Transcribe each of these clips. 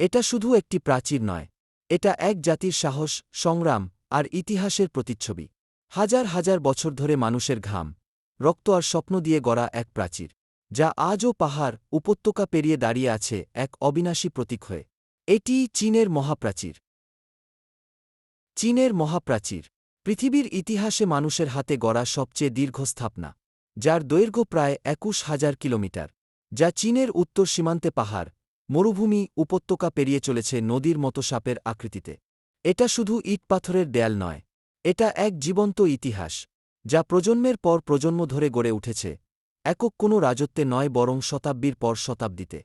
এটা শুধু একটি প্রাচীর নয়, এটা এক জাতির সাহস, সংগ্রাম আর ইতিহাসের প্রতিচ্ছবি। হাজার হাজার বছর ধরে মানুষের ঘাম, রক্ত আর স্বপ্ন দিয়ে গড়া এক প্রাচীর, যা আজও পাহাড়, উপত্যকা পেরিয়ে দাঁড়িয়ে আছে এক অবিনাশী প্রতীক হয়ে। এটি চীনের মহাপ্রাচীর। চীনের মহাপ্রাচীর, পৃথিবীর ইতিহাসে মানুষের হাতে গড়া সবচেয়ে দীর্ঘ স্থাপনা, যার দৈর্ঘ্য প্রায় একুশ হাজার কিলোমিটার, যা চীনের উত্তর সীমান্তে পাহাড় মরুভূমি উপত্যকা পেরিয়ে চলেছে নদীর মতো সাপের আকৃতিতে। এটা শুধু ইট পাথরের দেয়াল নয়, এটা এক জীবন্ত ইতিহাস, যা প্রজন্মের পর প্রজন্ম ধরে গড়ে উঠেছে, একক কোনো রাজত্বে নয় বরং শতাব্দীর পর শতাব্দীতে।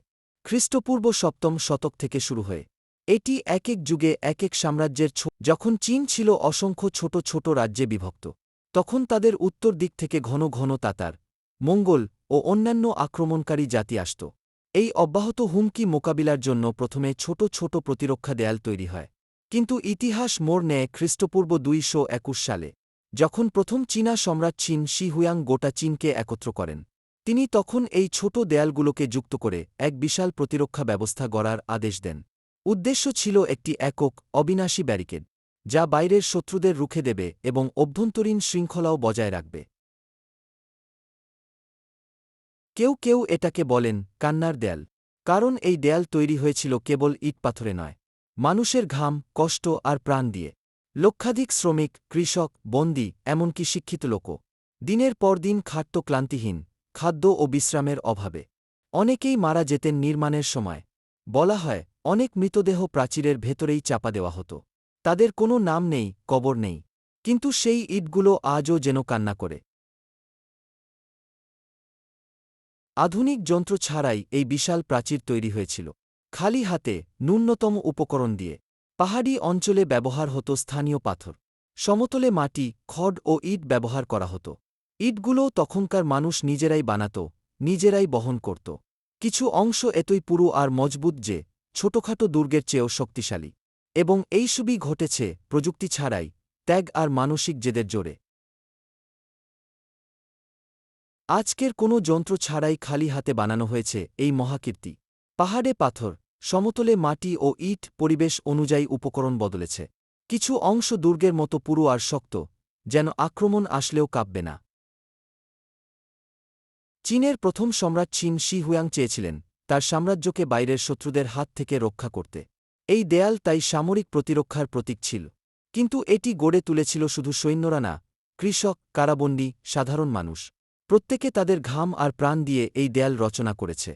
খ্রিস্টপূর্ব সপ্তম শতক থেকে শুরু হয়ে, এটি এক এক যুগে এক এক সাম্রাজ্যের যখন চীন ছিল অসংখ্য ছোট ছোট রাজ্যে বিভক্ত, তখন তাদের উত্তর দিক থেকে ঘন ঘন তাতার, মঙ্গল ও অন্যান্য আক্রমণকারী জাতি আসত। এই অব্যাহত হুমকি মোকাবিলার জন্য প্রথমে ছোট ছোট প্রতিরক্ষা দেয়াল তৈরি হয়। কিন্তু ইতিহাস মোড় নেয় খ্রিস্টপূর্ব দুইশো একুশ সালে, যখন প্রথম চীনা সম্রাট চীন শি হুয়াং গোটা চীনকে একত্র করেন। তিনি তখন এই ছোট দেয়ালগুলোকে যুক্ত করে এক বিশাল প্রতিরক্ষা ব্যবস্থা গড়ার আদেশ দেন। উদ্দেশ্য ছিল একটি একক, অবিনাশী ব্যারিকেড, যা বাইরের শত্রুদের রুখে দেবে এবং অভ্যন্তরীণ শৃঙ্খলাও বজায় রাখবে। কেউ কেউ এটাকে বলেন কান্নার দেয়াল। কারণ এই দেয়াল তৈরি হয়েছিল কেবল ইট পাথরে নয়। মানুষের ঘাম, কষ্ট আর প্রাণ দিয়ে। লক্ষাধিক শ্রমিক, কৃষক, বন্দী, এমনকি শিক্ষিত লোকও। দিনের পর দিন খাটত ক্লান্তিহীন, খাদ্য ও বিশ্রামের অভাবে। অনেকেই মারা যেতেন নির্মাণের সময়। বলা হয়, অনেক মৃতদেহ প্রাচীরের ভেতরেই চাপা দেওয়া হতো। তাদের কোনো নাম নেই, কবর নেই। কিন্তু সেই ইটগুলো আজও যেন কান্না করে। আধুনিক যন্ত্র ছাড়াই এই বিশাল প্রাচীর তৈরি হয়েছিল। খালি হাতে ন্যূনতম উপকরণ দিয়ে পাহাড়ি অঞ্চলে ব্যবহার হতো স্থানীয় পাথর। সমতলে মাটি, খড় ও ইট ব্যবহার করা হতো। ইটগুলোও তখনকার মানুষ নিজেরাই বানাত, নিজেরাই বহন করত। কিছু অংশ এতই পুরু আর মজবুত যে ছোটখাটো দুর্গের চেয়েও শক্তিশালী। এবং এই সবই ঘটেছে প্রযুক্তি ছাড়াই, ত্যাগ আর মানসিক জেদের জোরে। আজকের কোনো যন্ত্র ছাড়াই খালি হাতে বানানো হয়েছে এই মহাকীর্তি। পাহাড়ে পাথর, সমতলে মাটি ও ইট পরিবেশ অনুযায়ী উপকরণ বদলেছে। কিছু অংশ দুর্গের মতো পুরু আর শক্ত, যেন আক্রমণ আসলেও কাঁপবে না। চীনের প্রথম সম্রাট চীন শি হুয়াং চেয়েছিলেন তার সাম্রাজ্যকে বাইরের শত্রুদের হাত থেকে রক্ষা করতে। এই দেয়াল তাই সামরিক প্রতিরক্ষার প্রতীক ছিল। কিন্তু এটি গড়ে তুলেছিল শুধু সৈন্যরা না, কৃষক, কারাবন্দী, সাধারণ মানুষ। প্রত্যেকে তাদের ঘাম আর প্রাণ দিয়ে এই দেয়াল রচনা করেছে।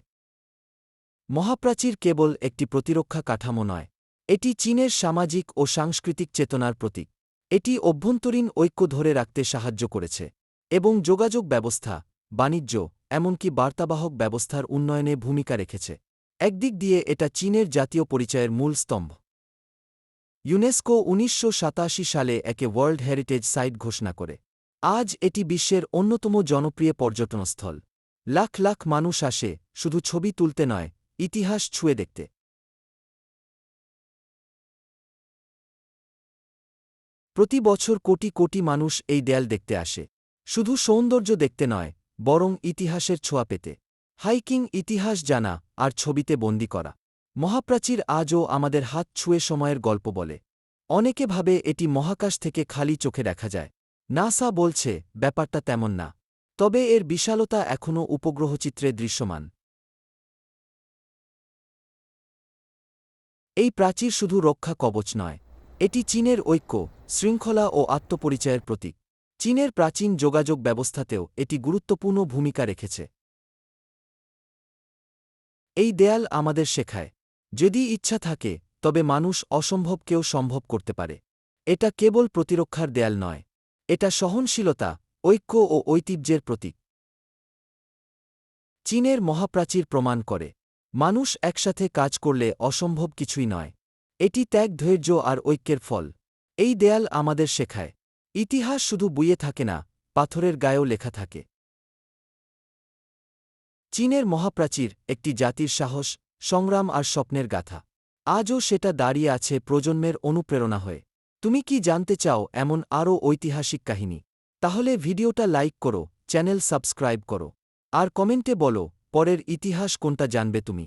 মহাপ্রাচীর কেবল একটি প্রতিরক্ষা কাঠামো নয়, এটি চীনের সামাজিক ও সাংস্কৃতিক চেতনার প্রতীক। এটি অভ্যন্তরীণ ঐক্য ধরে রাখতে সাহায্য করেছে এবং যোগাযোগ ব্যবস্থা, বাণিজ্য, এমনকি বার্তাবাহক ব্যবস্থার উন্নয়নে ভূমিকা রেখেছে। একদিক দিয়ে এটা চীনের জাতীয় পরিচয়ের মূল স্তম্ভ। ইউনেস্কো উনিশশো সাতাশি সালে একে ওয়ার্ল্ড হেরিটেজ সাইট ঘোষণা করে। আজ এটি বিশ্বের অন্যতম জনপ্রিয় পর্যটনস্থল। লাখ লাখ মানুষ আসে, শুধু ছবি তুলতে নয়, ইতিহাস ছুঁয়ে দেখতে। প্রতি বছর কোটি কোটি মানুষ এই দেয়াল দেখতে আসে। শুধু সৌন্দর্য দেখতে নয়, বরং ইতিহাসের ছোঁয়া পেতে। হাইকিং ইতিহাস জানা আর ছবিতে বন্দি করা। মহাপ্রাচীর আজও আমাদের হাত ছুঁয়ে সময়ের গল্প বলে। অনেকে ভাবে এটি মহাকাশ থেকে খালি চোখে দেখা যায়। নাসা বলছে, ব্যাপারটা তেমন না। তবে এর বিশালতা এখনও উপগ্রহচিত্রে দৃশ্যমান। এই প্রাচীর শুধু রক্ষা কবচ নয়। এটি চীনের ঐক্য, শৃঙ্খলা ও আত্মপরিচয়ের প্রতীক। চীনের প্রাচীন যোগাযোগ ব্যবস্থাতেও এটি গুরুত্বপূর্ণ ভূমিকা রেখেছে। এই দেয়াল আমাদের শেখায়, যদি ইচ্ছা থাকে, তবে মানুষ অসম্ভবকেও সম্ভব করতে পারে। এটা কেবল প্রতিরক্ষার দেয়াল নয়। এটা সহনশীলতা, ঐক্য ও ঐতিহ্যের প্রতীক। চীনের মহাপ্রাচীর প্রমাণ করে, মানুষ একসাথে কাজ করলে অসম্ভব কিছুই নয়। এটি ত্যাগ, ধৈর্য আর ঐক্যের ফল। এই দেয়াল আমাদের শেখায়, ইতিহাস শুধু বুইয়ে থাকে না, পাথরের গায়েও লেখা থাকে। চীনের মহাপ্রাচীর একটি জাতির সাহস, সংগ্রাম আর স্বপ্নের গাথা। আজও সেটা দাঁড়িয়ে আছে প্রজন্মের অনুপ্রেরণা হয়ে। তুমি কি জানতে চাও এমন আরও ঐতিহাসিক কাহিনী? তাহলে ভিডিওটা লাইক করো, চ্যানেল সাবস্ক্রাইব করো। আর কমেন্টে বলো, পরের ইতিহাস কোনটা জানবে তুমি?